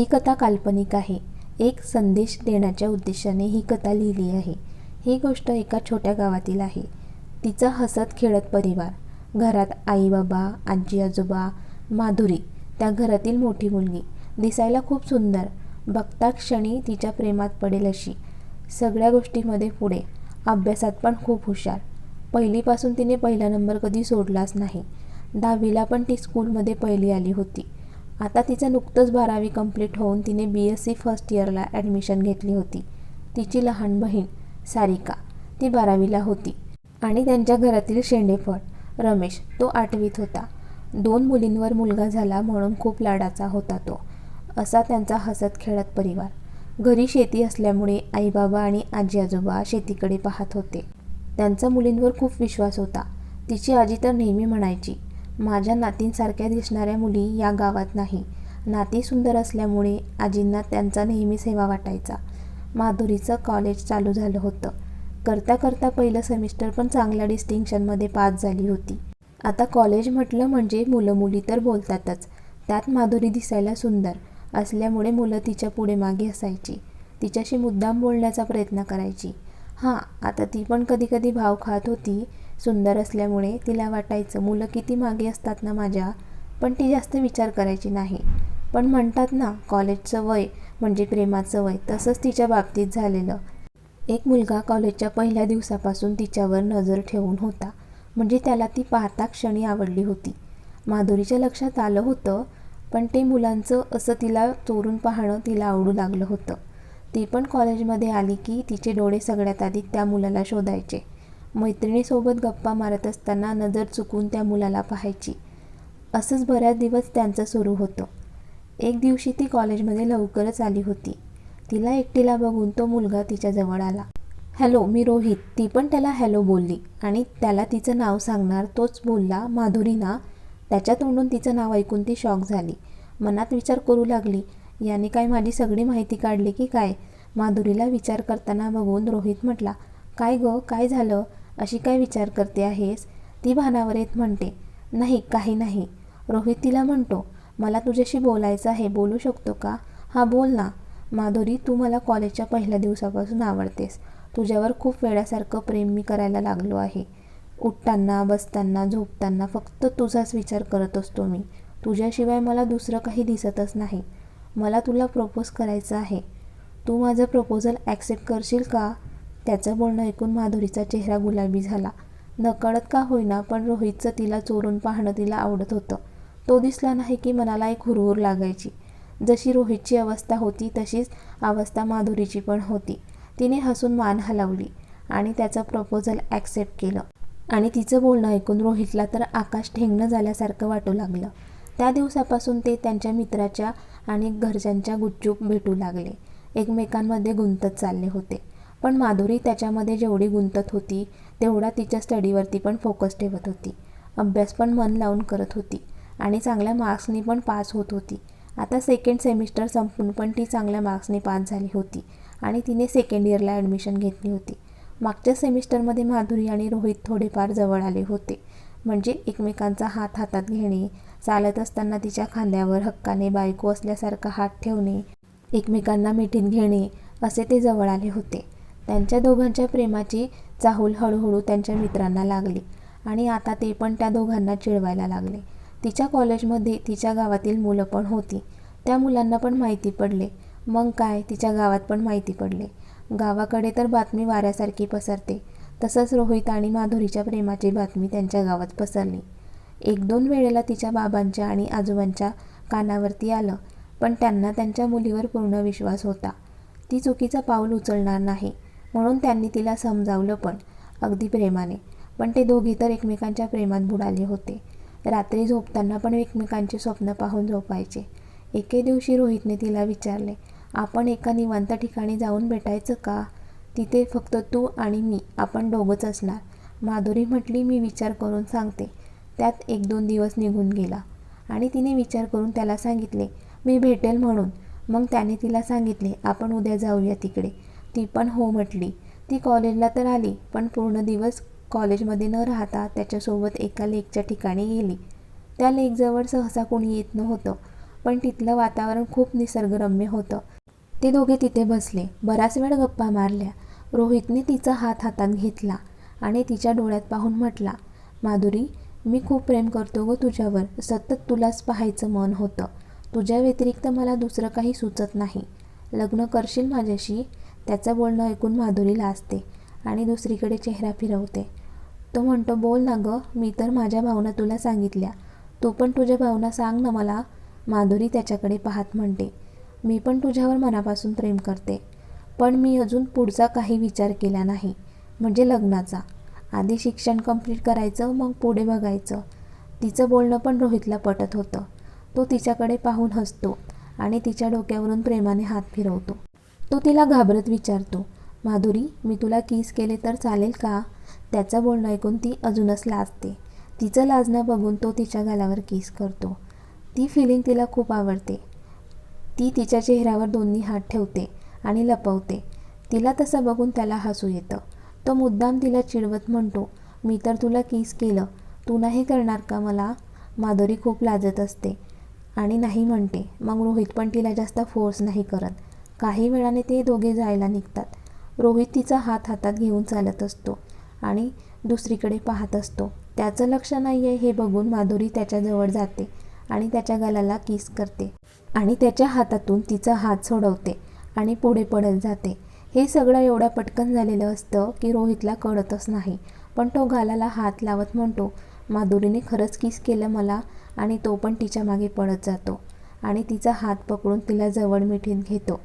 ही कथा काल्पनिक आहे. एक संदेश देण्याच्या उद्देशाने ही कथा लिहिली आहे. ही गोष्ट एका छोट्या गावातील आहे. तिचा हसत खेळत परिवार. घरात आई बाबा आजी आजोबा माधुरी त्या घरातील मोठी मुलगी. दिसायला खूप सुंदर. बघता क्षणी तिच्या प्रेमात पडेल अशी. सगळ्या गोष्टीमध्ये पुढे. अभ्यासात पण खूप हुशार. पहिलीपासून तिने पहिला नंबर कधी सोडलाच नाही. दहावीला पण ती स्कूलमध्ये पहिली आली होती. आता तिचं नुकतंच बारावी कंप्लीट होऊन तिने बी एस सी फर्स्ट इयरला ॲडमिशन घेतली होती. तिची लहान बहीण सारिका ती बारावीला होती. आणि त्यांच्या घरातील शेंडेफळ रमेश तो आठवीत होता. दोन मुलींवर मुलगा झाला म्हणून खूप लाडाचा होता तो. असा त्यांचा हसत खेळत परिवार. घरी शेती असल्यामुळे आईबाबा आणि आजी आजोबा शेतीकडे पाहत होते. त्यांचा मुलींवर खूप विश्वास होता. तिची आजी तर नेहमी म्हणायची माझ्या नातींसारख्या दिसणाऱ्या मुली या गावात नाही. नाती सुंदर असल्यामुळे आजींना त्यांचा नेहमी सेवा वाटायचा. माधुरीचं कॉलेज चालू झालं होतं. करता करता पहिलं सेमिस्टर पण चांगल्या डिस्टिंक्शनमध्ये पास झाली होती. आता कॉलेज म्हटलं म्हणजे मुलं मुली तर बोलतातच. त्यात माधुरी दिसायला सुंदर असल्यामुळे मुलं तिच्या पुढे मागे असायची. तिच्याशी मुद्दाम बोलण्याचा प्रयत्न करायची. हां आता ती पण कधीकधी भाव खात होती सुंदर असल्यामुळे तिला वाटायचं मुलं किती मागे असतात ना माझ्या? पण ती जास्त विचार करायची नाही. पण म्हणतात ना कॉलेजचं वय म्हणजे प्रेमाचं वय तसंच तिच्या बाबतीत झालेलं. एक मुलगा कॉलेजच्या पहिल्या दिवसापासून तिच्यावर नजर ठेवून होता. म्हणजे त्याला ती पाहता क्षणी आवडली होती. माधुरीच्या लक्षात आलं होतं पण ते मुलांचं असं तिला चोरून पाहणं तिला आवडू लागलं होतं. ती पण कॉलेजमध्ये आली की तिचे डोळे सगळ्यात आधी त्या मुलाला शोधायचे. मैत्रिणीसोबत गप्पा मारत असताना नजर चुकून त्या मुलाला पाहायची. असंच बऱ्याच दिवस त्यांचं सुरू होतं. एक दिवशी ती कॉलेजमध्ये लवकरच आली होती. तिला एकटीला बघून तो मुलगा तिच्याजवळ आला. हॅलो मी रोहित. ती पण त्याला हॅलो बोलली आणि त्याला तिचं नाव सांगणार तोच बोलला माधुरी ना. त्याच्या तोंडून तिचं नाव ऐकून ती शॉक झाली. मनात विचार करू लागली. याने काय माझी सगळी माहिती काढली की काय? माधुरीला विचार करताना बघून रोहित म्हटला काय गं? काय झालं? अशी काय विचार करते आहेस? ती भानावर येत म्हणते नाही काही नाही. रोहित तिला म्हणतो मला तुझ्याशी बोलायचं आहे बोलू शकतो का? हा बोल ना. माधुरी तू मला कॉलेजच्या पहिल्या दिवसापासून आवडतेस. तुझ्यावर खूप वेळासारखं प्रेम मी करायला लागलो आहे. उठताना बसताना झोपताना फक्त तुझाच विचार करत असतो मी. तुझ्याशिवाय मला दुसरं काही दिसतच नाही. मला तुला प्रपोज करायचं आहे. तू माझं प्रपोजल ॲक्सेप्ट करशील का? त्याचं बोलणं ऐकून माधुरीचा चेहरा गुलाबी झाला. नकळत का होईना पण रोहितचं तिला चोरून पाहणं तिला आवडत होतं. तो दिसला नाही की मनाला एक हुरहुर लागायची. जशी रोहितची अवस्था होती तशीच अवस्था माधुरीची पण होती. तिने हसून मान हलवली आणि त्याचं प्रपोजल ॲक्सेप्ट केलं. आणि तिचं बोलणं ऐकून रोहितला तर आकाश ठेंगणं झाल्यासारखं वाटू लागलं. त्या दिवसापासून ते त्यांच्या मित्राच्या आणि घरच्यांच्या गुपचूप भेटू लागले. एकमेकांमध्ये गुंतत चालले होते. पण माधुरी त्याच्यामध्ये जेवढी गुंतत होती तेवढा तिच्या स्टडीवरती पण फोकस ठेवत होती. अभ्यास पण मन लावून करत होती आणि चांगल्या मार्क्सनी पण पास होत होती. आता सेकंड सेमिस्टर संपून पण ती चांगल्या मार्क्सनी पास झाली होती आणि तिने सेकंड इयरला ॲडमिशन घेतली होती. मागच्या सेमिस्टरमध्ये माधुरी आणि रोहित थोडेफार जवळ आले होते. म्हणजे एकमेकांचा हात हातात घेणे चालत असताना तिच्या खांद्यावर हक्काने बायको असल्यासारखा हात ठेवणे एकमेकांना मिठीत घेणे असे ते जवळ आले होते. त्यांच्या दोघांच्या प्रेमाची चाहूल हळूहळू त्यांच्या मित्रांना लागली. आणि आता ते पण त्या दोघांना चिडवायला लागले. तिच्या कॉलेजमध्ये तिच्या गावातील मुलं पण होती. त्या मुलांना पण माहिती पडले. मग काय? तिच्या गावात पण माहिती पडले. गावाकडे तर बातमी वाऱ्यासारखी पसरते. तसंच रोहित आणि माधुरीच्या प्रेमाची बातमी त्यांच्या गावात पसरली. एक दोन वेळेला तिच्या बाबांच्या आणि आजोबांच्या कानावरती आलं पण त्यांना त्यांच्या मुलीवर पूर्ण विश्वास होता. ती चुकीचं पाऊल उचलणार नाही. म्हणून त्यांनी तिला समजावलं पण अगदी प्रेमाने. पण ते दोघे तर एकमेकांच्या प्रेमात बुडाले होते. रात्री झोपताना पण एकमेकांचे स्वप्न पाहून झोपायचे. एके दिवशी रोहितने तिला विचारले आपण एका निवांत ठिकाणी जाऊन भेटायचं का? तिथे फक्त तू आणि मी आपण दोघंच असणार. माधुरी म्हटली मी विचार करून सांगते. त्यात एक दोन दिवस निघून गेला आणि तिने विचार करून त्याला सांगितले मी भेटेल म्हणून. मग त्याने तिला सांगितले आपण उद्या जाऊया तिकडे. ती पण हो म्हटली. ती कॉलेजला तर आली पण पूर्ण दिवस कॉलेजमध्ये न राहता त्याच्यासोबत एका लेकच्या ठिकाणी गेली. त्या लेकजवळ सहसा कोणी येत नव्हतं पण तिथलं वातावरण खूप निसर्गरम्य होतं. ते दोघे तिथे बसले बराच वेळ गप्पा मारल्या. रोहितने तिचा हात हातात घेतला आणि तिच्या डोळ्यात पाहून म्हटला माधुरी मी खूप प्रेम करतो ग तुझ्यावर. सतत तुलाच पाहायचं मन होतं. तुझ्या व्यतिरिक्त मला दुसरं काही सुचत नाही. लग्न करशील माझ्याशी? त्याचं बोलणं ऐकून माधुरी लाजते आणि दुसरीकडे चेहरा फिरवते. तो म्हणतो बोल ना गं मी तर माझ्या भावना तुला सांगितल्या. तू पण तुझ्या भावना सांग ना मला माधुरी त्याच्याकडे पाहत म्हणते. मी पण तुझ्यावर मनापासून प्रेम करते. पण मी अजून पुढचा काही विचार केला नाही म्हणजे लग्नाचा. आधी शिक्षण कंप्लीट करायचं मग पुढे बघायचं. तिचं बोलणं पण रोहितला पटत होतं. तो तिच्याकडे पाहून हसतो आणि तिच्या डोक्यावरून प्रेमाने हात फिरवतो. तो तिला घाबरत विचारतो माधुरी मी तुला किस केले तर चालेल का? त्याचं बोलणं ऐकून ती अजूनच लाजते. तिचं लाजणं बघून तो तिच्या गालावर किस करतो. ती फिलिंग तिला खूप आवडते. ती तिच्या चेहऱ्यावर दोन्ही हात ठेवते आणि लपवते. तिला तसं बघून त्याला हसू येतं. तो मुद्दाम तिला चिडवत म्हणतो मी तर तुला किस केलं. तू नाही करणार का मला? माधुरी खूप लाजत असते आणि नाही म्हणते. मग रोहित पण तिला जास्त फोर्स नाही करत. काही वेळाने ते दोघे जायला निघतात. रोहित तिचा हात हातात घेऊन चालत असतो आणि दुसरीकडे पाहत असतो. त्याचं लक्ष नाही आहे हे बघून माधुरी त्याच्याजवळ जाते आणि त्याच्या गालाला किस करते आणि त्याच्या हातातून तिचा हात सोडवते आणि पुढे पडत जाते. हे सगळं एवढं पटकन झालेलं असतं की रोहितला कळतच नाही. पण तो गालाला हात लावत म्हणतो माधुरीने खरंच किस केलं मला आणि तो पण तिच्यामागे पडत जातो आणि तिचा हात पकडून तिला जवळ मिठीत घेतो.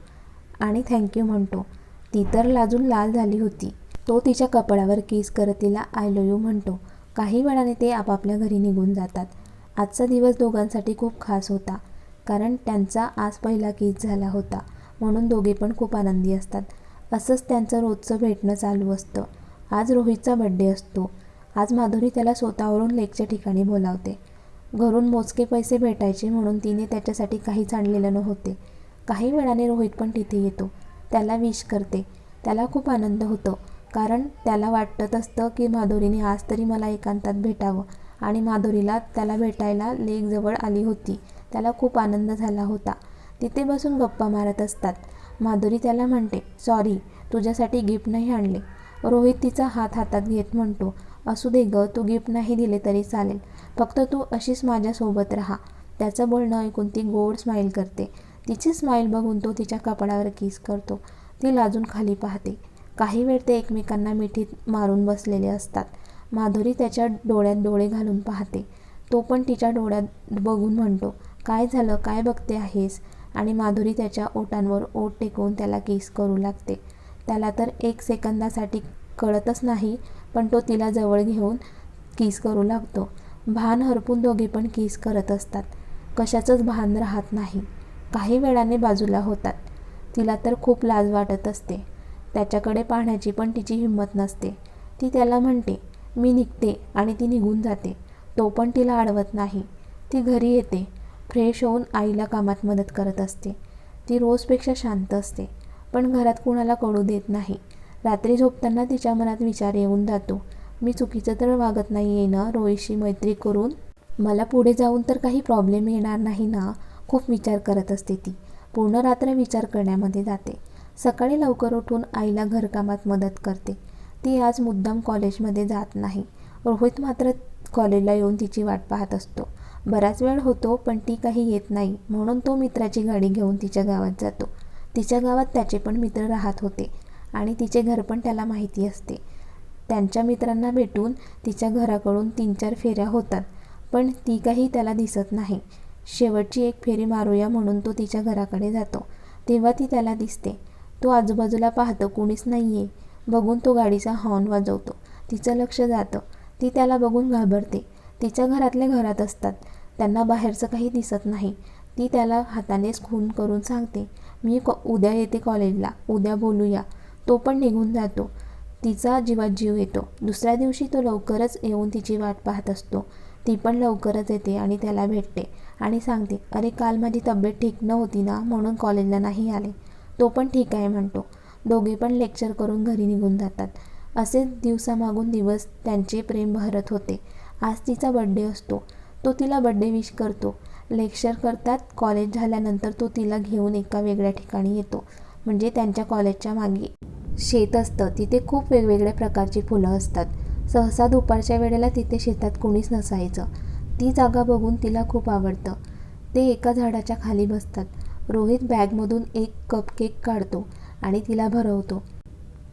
आणि थँक्यू म्हणतो. ती तर लाजून लाल झाली होती. तो तिच्या कपड्यावर किस करत तिला आय लो यू म्हणतो. काही वेळाने ते आपापल्या घरी निघून जातात. आजचा दिवस दोघांसाठी खूप खास होता कारण त्यांचा आज पहिला किस झाला होता म्हणून दोघे पण खूप आनंदी असतात. असंच त्यांचं रोजचं भेटणं चालू असतं. आज रोहितचा बड्डे असतो. आज माधुरी त्याला स्वतःवरून लेकच्या ठिकाणी बोलावते. घरून मोजके पैसे भेटायचे म्हणून तिने त्याच्यासाठी काहीच आणलेलं नव्हते. काही वेळाने रोहित पण तिथे येतो. त्याला विश करते. त्याला खूप आनंद होतो. कारण त्याला वाटत असतं की माधुरीने आज तरी मला एकांतात भेटावं. आणि माधुरीला त्याला भेटायला लेक जवळ आली होती. त्याला खूप आनंद झाला होता. तिथे बसून गप्पा मारत असतात. माधुरी त्याला म्हणते सॉरी तुझ्यासाठी गिफ्ट नाही आणले. रोहित तिचा हात हातात घेत म्हणतो असू दे ग तू गिफ्ट नाही दिले तरी चालेल. फक्त तू अशीच माझ्यासोबत राहा. त्याचं बोलणं ऐकून ती गोड स्माईल करते. तिची स्माईल बघून तो तिच्या कपाळावर किस करतो. ती लाजून खाली पाहते. काही वेळ ते एकमेकांना मिठीत मारून बसलेले असतात. माधुरी त्याच्या डोळ्यात डोळे घालून पाहते. तो पण तिच्या डोळ्यात बघून म्हणतो काय झालं? काय बघते आहेस? आणि माधुरी त्याच्या ओटांवर ओट टेकवून त्याला किस करू लागते. त्याला तर एक सेकंदासाठी कळतच नाही पण तो तिला जवळ घेऊन किस करू लागतो. भान हरपून दोघे पण किस करत असतात. कशाचंच भान राहत नाही. काही वेळाने बाजूला होतात. तिला तर खूप लाज वाटत असते. त्याच्याकडे पाहण्याची पण तिची हिंमत नसते. ती त्याला म्हणते मी निघते आणि ती निघून जाते. तो पण तिला अडवत नाही ती घरी येते. फ्रेश होऊन आईला कामात मदत करत असते. ती रोजपेक्षा शांत असते पण घरात कुणाला कळू देत नाही. रात्री झोपताना तिच्या मनात विचार येऊन जातो मी चुकीचं तर वागत नाही आहे ना रोहितशी मैत्री करून? मला पुढे जाऊन तर काही प्रॉब्लेम येणार नाही ना? खूप विचार करत असते ती. पूर्ण रात्र विचार करण्यामध्ये जाते. सकाळी लवकर उठून आईला घरकामात मदत करते. ती आज मुद्दाम कॉलेजमध्ये जात नाही. रोहित मात्र कॉलेजला येऊन तिची वाट पाहत असतो. बराच वेळ होतो पण ती काही येत नाही. म्हणून तो मित्राची गाडी घेऊन तिच्या गावात जातो. तिच्या गावात त्याचे पण मित्र राहत होते आणि तिचे घर पण त्याला माहिती असते. त्यांच्या मित्रांना भेटून तिच्या घराकडून तीन चार फेऱ्या होतात पण ती काही त्याला दिसत नाही. शेवटची एक फेरी मारूया म्हणून तो तिच्या घराकडे जातो. तेव्हा ती त्याला दिसते. तो आजूबाजूला पाहतो कुणीच नाही आहे बघून तो गाडीचा हॉर्न वाजवतो. तिचं लक्ष जातं. ती त्याला बघून घाबरते. तिच्या घरातले घरात असतात. त्यांना बाहेरचं काही दिसत नाही. ती त्याला हातानेच खून करून सांगते मी क उद्या येते कॉलेजला. उद्या बोलूया. तो पण निघून जातो. तिचा जीवात जीव येतो. दुसऱ्या दिवशी तो लवकरच येऊन तिची वाट पाहत असतो. ती पण लवकरच येते आणि त्याला भेटते. आणि सांगते अरे काल माझी तब्येत ठीक नव्हती ना म्हणून कॉलेजला नाही आले. तो पण ठीक आहे म्हणतो. दोघे पण लेक्चर करून घरी निघून जातात. असेच दिवसामागून दिवस त्यांचे प्रेम भरत होते. आज तिचा बड्डे असतो. तो तिला बड्डे विश करतो. लेक्चर करतात कॉलेज झाल्यानंतर तो तिला घेऊन एका वेगळ्या ठिकाणी येतो म्हणजे त्यांच्या कॉलेजच्या मागे. शेत असतं. तिथे खूप वेगवेगळ्या प्रकारची फुलं असतात. सहसा दुपारच्या वेळेला तिथे शेतात कोणीच नसायचं. ती जागा बघून तिला खूप आवडतं. ते एका झाडाच्या खाली बसतात. रोहित बॅगमधून एक कप केक काढतो आणि तिला भरवतो.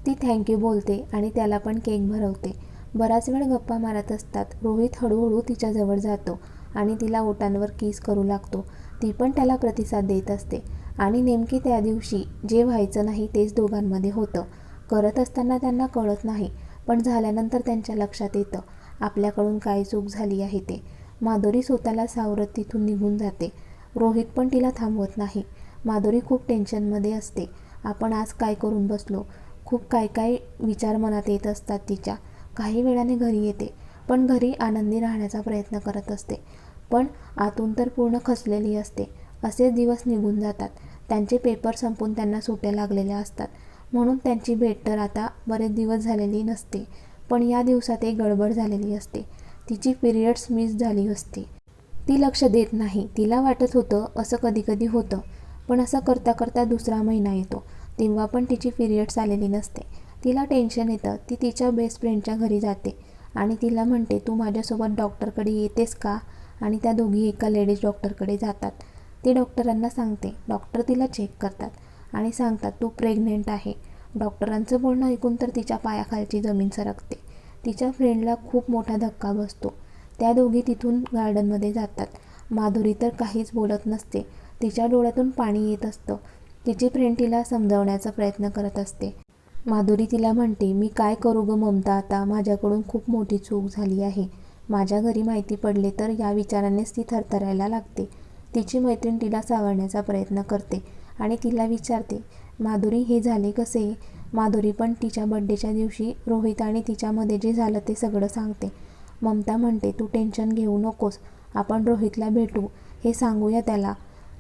ती थँक्यू बोलते आणि त्याला पण केक भरवते. बराच वेळ गप्पा मारत असतात. रोहित हळूहळू तिच्याजवळ जातो आणि तिला ओटांवर किस करू लागतो. ती पण त्याला प्रतिसाद देत असते. आणि नेमके त्या दिवशी जे व्हायचं नाही तेच दोघांमध्ये होतं. करत असताना त्यांना कळत नाही पण झाल्यानंतर त्यांच्या लक्षात येतं. आपल्याकडून काय चूक झाली आहे ते. माधुरी स्वतःला सावरत तिथून निघून जाते. रोहित पण तिला थांबवत नाही. माधुरी खूप टेन्शनमध्ये असते. आपण आज काय करून बसलो? खूप काय काय विचार मनात येत असतात तिच्या. काही वेळाने घरी येते पण घरी आनंदी राहण्याचा प्रयत्न करत असते. पण आतून तर पूर्ण खचलेली असते. असे दिवस निघून जातात. त्यांचे पेपर संपून त्यांना सुट्या लागलेल्या असतात. म्हणून त्यांची भेट तर आता बरेच दिवस झालेली नसते पण या दिवसात एक गडबड झालेली असते. तिची पिरियड्स मिस झाली असते. ती लक्ष देत नाही. तिला वाटत होतं असं कधीकधी होतं पण असं करता करता दुसरा महिना येतो. तेव्हा पण तिची पिरियड्स आलेली नसते. तिला टेन्शन येतं. ती तिच्या बेस्ट फ्रेंडच्या घरी जाते आणि तिला म्हणते तू माझ्यासोबत डॉक्टरकडे येतेस का? आणि त्या दोघी एका लेडीज डॉक्टरकडे जातात. ती डॉक्टरांना सांगते. डॉक्टर तिला चेक करतात आणि सांगतात तू प्रेग्नेंट आहे. डॉक्टरांचं बोलणं ऐकून तर तिच्या पायाखालची जमीन सरकते. तिच्या फ्रेंडला खूप मोठा धक्का बसतो. त्या दोघी तिथून गार्डनमध्ये जातात. माधुरी तर काहीच बोलत नसते. तिच्या डोळ्यातून पाणी येत असतं. तिची फ्रेंड तिला समजावण्याचा प्रयत्न करत असते. माधुरी तिला म्हणते मी काय करू ग ममता? आता माझ्याकडून खूप मोठी चूक झाली आहे. माझ्या घरी माहिती पडले तर या विचारानेच ती थरथरायला लागते. तिची मैत्रीण तिला सावरण्याचा प्रयत्न करते आणि तिला विचारते माधुरी हे झाले कसे? माधुरी पण तिच्या बड्डेच्या दिवशी रोहित आणि तिच्यामध्ये जे झालं ते सगळं सांगते. ममता म्हणते तू टेन्शन घेऊ नकोस. आपण रोहितला भेटू. हे सांगूया त्याला.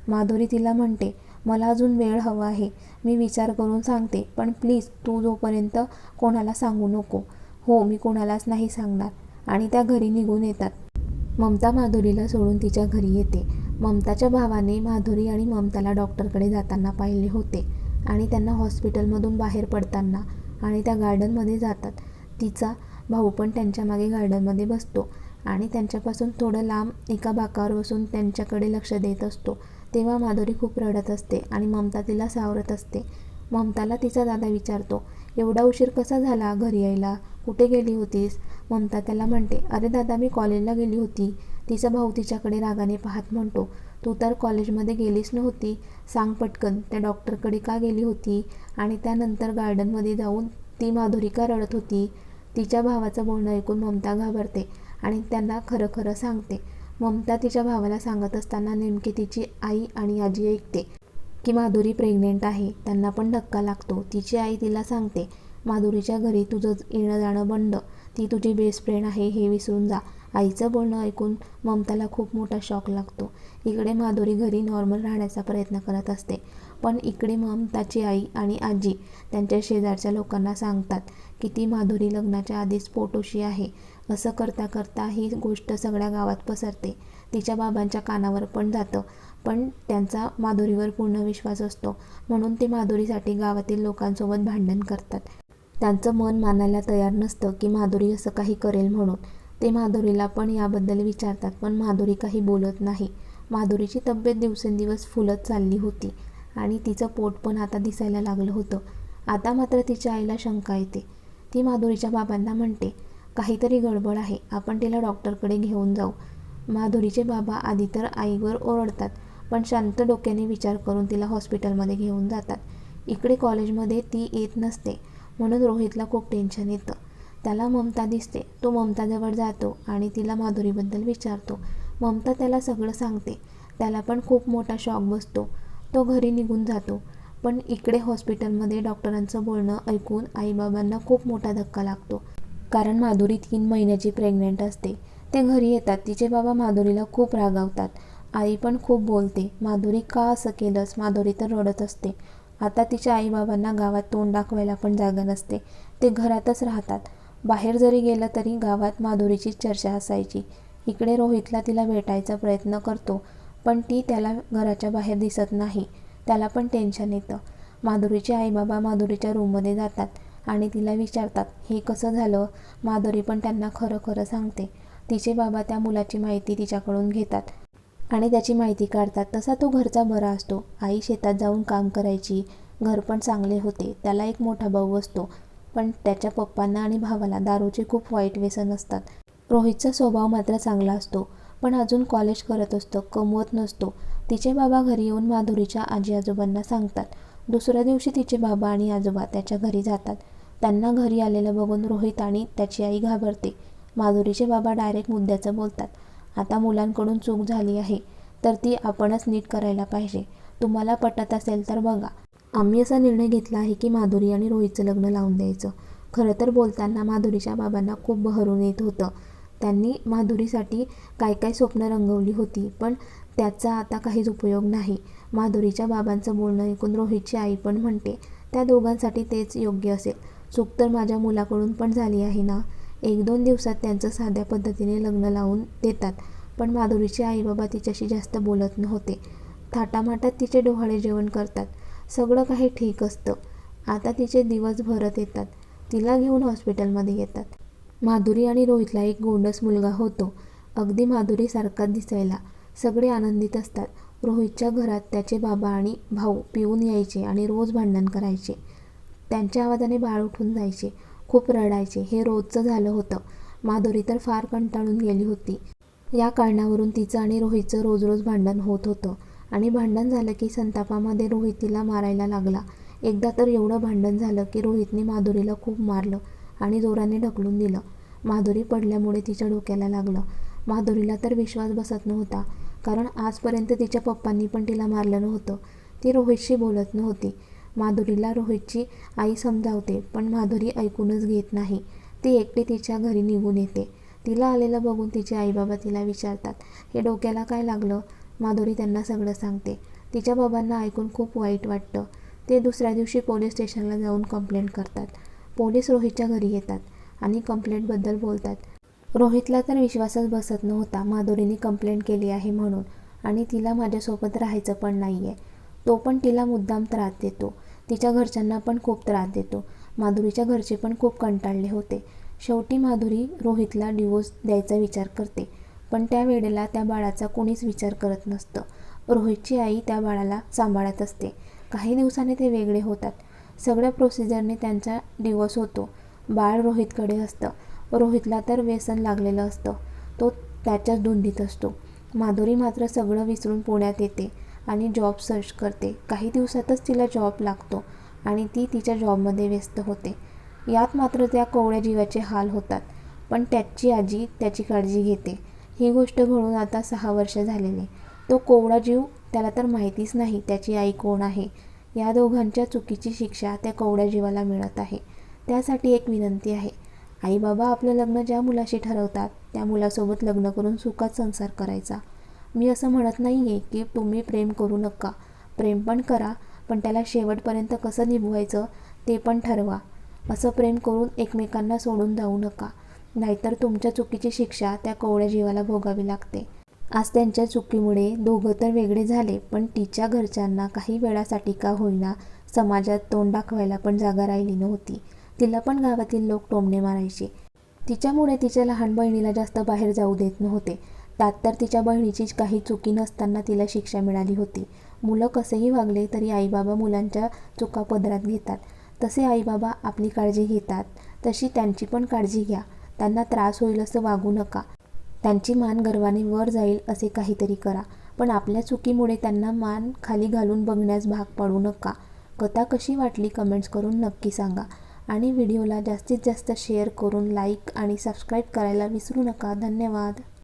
माधुरी तिला म्हणते मला अजून वेळ हवा आहे. मी विचार करून सांगते. पण प्लीज तू जोपर्यंत कोणाला सांगू नको. हो मी कोणालाच नाही सांगणार. आणि त्या घरी निघून येतात. ममता माधुरीला सोडून तिच्या घरी येते. ममताच्या भावाने माधुरी आणि ममताला डॉक्टरकडे जाताना पाहिले होते. आणि त्यांना हॉस्पिटलमधून बाहेर पडताना आणि त्या गार्डनमध्ये जातात. तिचा भाऊ पण त्यांच्या मागे गार्डनमध्ये बसतो आणि त्यांच्यापासून थोडं लांब एका बाकावर बसून त्यांच्याकडे लक्ष देत असतो. तेव्हा माधुरी खूप रडत असते आणि ममता तिला सावरत असते. ममताला तिचा दादा विचारतो एवढा उशीर कसा झाला घरी यायला? कुठे गेली होतीस? ममता त्याला म्हणते अरे दादा मी कॉलेजला गेली होती. तिचा भाऊ तिच्याकडे रागाने पाहत म्हणतो तू तर कॉलेजमध्ये गेलीच नव्हती. सांग पटकन त्या डॉक्टरकडे का गेली होती? आणि त्यानंतर गार्डनमध्ये जाऊन ती माधुरी का रडत होती. तिच्या भावाचं बोलणं ऐकून ममता घाबरते आणि त्यांना खरं खरं सांगते. ममता तिच्या भावाला सांगत असताना नेमकी तिची आई आणि आजी ऐकते की माधुरी प्रेग्नेंट आहे त्यांना पण धक्का लागतो. तिची आई तिला सांगते माधुरीच्या घरी तुझं येणं जाणं बंद. ती तुझी बेस्ट फ्रेंड आहे हे विसरून जा. आईचं बोलणं ऐकून ममताला खूप मोठा शॉक लागतो. इकडे माधुरी घरी नॉर्मल राहण्याचा प्रयत्न करत असते. पण इकडे ममताची आई आणि आजी त्यांच्या शेजारच्या लोकांना सांगतात की ती माधुरी लग्नाच्या आधीच पोटोशी आहे. असं करता करता ही गोष्ट सगळ्या गावात पसरते. तिच्या बाबांच्या कानावर पण जातं. पण त्यांचा माधुरीवर पूर्ण विश्वास असतो. म्हणून ते माधुरीसाठी गावातील लोकांसोबत भांडण करतात. त्यांचं मन मानायला तयार नसतं की माधुरी असं काही करेल म्हणून. ते माधुरीला पण याबद्दल विचारतात पण माधुरी काही बोलत नाही. माधुरीची तब्येत दिवसेंदिवस फुलत चालली होती आणि तिचं पोट पण आता दिसायला लागलं होतं. आता मात्र तिच्या आईला शंका येते. ती माधुरीच्या बाबांना म्हणते काहीतरी गडबड आहे. आपण तिला डॉक्टरकडे घेऊन जाऊ. माधुरीचे बाबा आधी तर आईवर ओरडतात पण शांत डोक्याने विचार करून तिला हॉस्पिटलमध्ये घेऊन जातात. इकडे कॉलेजमध्ये ती येत नसते. म्हणून रोहितला खूप टेन्शन येतं. त्याला ममता दिसते. तो ममताजवळ जातो आणि तिला माधुरीबद्दल विचारतो. ममता त्याला सगळं सांगते. त्याला पण खूप मोठा शॉक बसतो. तो घरी निघून जातो. पण इकडे हॉस्पिटलमध्ये डॉक्टरांचं बोलणं ऐकून आईबाबांना खूप मोठा धक्का लागतो. कारण माधुरी तीन महिन्याची प्रेग्नेंट असते. ते घरी येतात. तिचे बाबा माधुरीला खूप रागावतात. आई पण खूप बोलते. माधुरी का असं केलंस? माधुरी तर रडत असते. आता तिच्या आईबाबांना गावात तोंड दाखवायला पण जागा नसते. ते घरातच राहतात. बाहेर जरी गेलं तरी गावात माधुरीची चर्चा असायची. इकडे रोहितला तिला भेटायचा प्रयत्न करतो पण ती त्याला घराच्या बाहेर दिसत नाही. त्याला पण टेन्शन येतं. माधुरीचे आईबाबा माधुरीच्या रूममध्ये जातात आणि तिला विचारतात हे कसं झालं? माधुरी पण त्यांना खरं खरं सांगते. तिचे बाबा त्या मुलाची माहिती तिच्याकडून घेतात. आणि त्याची माहिती काढतात. तसा तो घरचा बरा असतो. आई शेतात जाऊन काम करायची. घर पण चांगले होते. त्याला एक मोठा भाऊ असतो. पण त्याच्या पप्पांना आणि भावाला दारूचे खूप वाईट व्यसन असतात. रोहितचा स्वभाव मात्र चांगला असतो. पण अजून कॉलेज करत असतो. कमवत नसतो. तिचे बाबा घरी येऊन माधुरीच्या आजी आजोबांना सांगतात. दुसऱ्या दिवशी तिचे बाबा आणि आजोबा त्याच्या घरी जातात. त्यांना घरी आलेलं बघून रोहित आणि त्याची आई घाबरते. माधुरीचे बाबा डायरेक्ट मुद्द्याचं बोलतात. आता मुलांकडून चूक झाली आहे तर ती आपणच नीट करायला पाहिजे. तुम्हाला पटत असेल तर बघा. आम्ही असा निर्णय घेतला आहे की माधुरी आणि रोहितचं लग्न लावून द्यायचं. खरं तर बोलताना माधुरीच्या बाबांना खूप बहरून येत होतं. त्यांनी माधुरीसाठी काय काय स्वप्न रंगवली होती पण त्याचा आता काहीच उपयोग नाही. माधुरीच्या बाबांचं बोलणं ऐकून रोहितची आई पण म्हणते त्या दोघांसाठी तेच योग्य असेल. चूक तर माझ्या मुलाकडून पण झाली आहे ना? एक दोन दिवसात त्यांचं साध्या पद्धतीने लग्न लावून देतात. पण माधुरीचे आई बाबा तिच्याशी जास्त बोलत नव्हते. थाटामाटात तिचे डोहाळे जेवण करतात. सगळं काही ठीक असतं. आता तिचे दिवस भरत येतात. तिला घेऊन हॉस्पिटलमध्ये येतात. माधुरी आणि रोहितला एक गोंडस मुलगा होतो. अगदी माधुरीसारखाच दिसायला. सगळे आनंदित असतात. रोहितच्या घरात त्याचे बाबा आणि भाऊ पिऊन यायचे आणि रोज भांडण करायचे. त्यांच्या आवाजाने बाळ उठून जायचे. खूप रडायचे. हे रोजचं झालं होतं. माधुरी तर फार कंटाळून गेली होती. या कारणावरून तिचं आणि रोहितचं रोज रोज भांडण होत होतं. आणि भांडण झालं की संतापामध्ये रोहित तिला मारायला लागला. एकदा तर एवढं भांडण झालं की रोहितने माधुरीला खूप मारलं आणि जोराने ढकलून दिलं. माधुरी पडल्यामुळे तिच्या डोक्याला लागलं. माधुरीला तर विश्वास बसत नव्हता कारण आजपर्यंत तिच्या पप्पांनी पण तिला मारलं नव्हतं. ती रोहितशी बोलत नव्हती. माधुरीला रोहितची आई समजावते पण माधुरी ऐकूनच घेत नाही. ती एकटी तिच्या घरी निघून येते. तिला आलेलं बघून तिचे आईबाबा तिला विचारतात हे डोक्याला काय लागलं? माधुरी त्यांना सगळं सांगते. तिच्या बाबांना ऐकून खूप वाईट वाटतं. ते दुसऱ्या दिवशी पोलीस स्टेशनला जाऊन कंप्लेंट करतात. पोलीस रोहितच्या घरी येतात आणि कंप्लेंटबद्दल बोलतात. रोहितला तर विश्वासच बसत नव्हता माधुरीने कंप्लेंट केली आहे म्हणून. आणि तिला माझ्यासोबत राहायचं पण नाही आहे तो पण तिला मुद्दाम त्रास देतो. तिच्या घरच्यांना पण खूप त्रास देतो. माधुरीच्या घरचे पण खूप कंटाळले होते. शेवटी माधुरी रोहितला डिवोर्स द्यायचा विचार करते पण त्या वेळेला त्या बाळाचा कोणीच विचार करत नसतं. रोहितची आई त्या बाळाला सांभाळत असते. काही दिवसांनी ते वेगळे होतात. सगळ्या प्रोसिजरने त्यांचा डिवोर्स होतो. बाळ रोहितकडे असतं. रोहितला तर व्यसन लागलेलं असतं. तो त्याच्याच धुंदीत असतो. माधुरी मात्र सगळं विसरून पुण्यात येते. आणि जॉब सर्च करते. काही दिवसातच तिला जॉब लागतो आणि ती तिच्या जॉबमध्ये व्यस्त होते. यात मात्र त्या कोवळ्या जीवाचे हाल होतात. पण त्याची आजी त्याची काळजी घेते. ही गोष्ट घडून आता सहा वर्ष झालेली. तो कोवळा जीव त्याला तर माहितीच नाही त्याची आई कोण आहे. या दोघांच्या चुकीची शिक्षा त्या कोवळ्या जीवाला मिळत आहे. त्यासाठी एक विनंती आहे. आई बाबा आपलं लग्न ज्या मुलाशी ठरवतात त्या मुलासोबत लग्न करून सुखात संसार करायचा. मी असं म्हणत नाही आहे की तुम्ही प्रेम करू नका. प्रेम पण करा पण त्याला शेवटपर्यंत कसं निभवायचं ते पण ठरवा. असं प्रेम करून एकमेकांना सोडून जाऊ नका. नाहीतर तुमच्या चुकीची शिक्षा त्या कोवळ्या जीवाला भोगावी लागते. आज त्यांच्या चुकीमुळे दोघं तर वेगळे झाले पण तिच्या घरच्यांना काही वेळासाठी का होईना समाजात तोंड दाखवायला पण जागा राहिली नव्हती. तिला पण गावातील लोक टोमणे मारायचे. तिच्यामुळे तिच्या लहान बहिणीला जास्त बाहेर जाऊ देत नव्हते. त्यात तर तिच्या बहिणीची काही चुकी नसताना तिला शिक्षा मिळाली होती. मुलं कसेही वागले तरी आईबाबा मुलांच्या चुका पदरात घेतात. तसे आईबाबा आपली काळजी घेतात. तशी त्यांची पण काळजी घ्या. त्यांना त्रास होईल असं वागू नका. त्यांची मान गर्वाने वर जाईल असे काहीतरी करा. पण आपल्या चुकीमुळे त्यांना मान खाली घालून बघण्यास भाग पाडू नका. कथा कशी वाटली कमेंट्स करून नक्की सांगा. आणि व्हिडिओला जास्तीत जास्त शेअर करून लाईक आणि सबस्क्राईब करायला विसरू नका. धन्यवाद.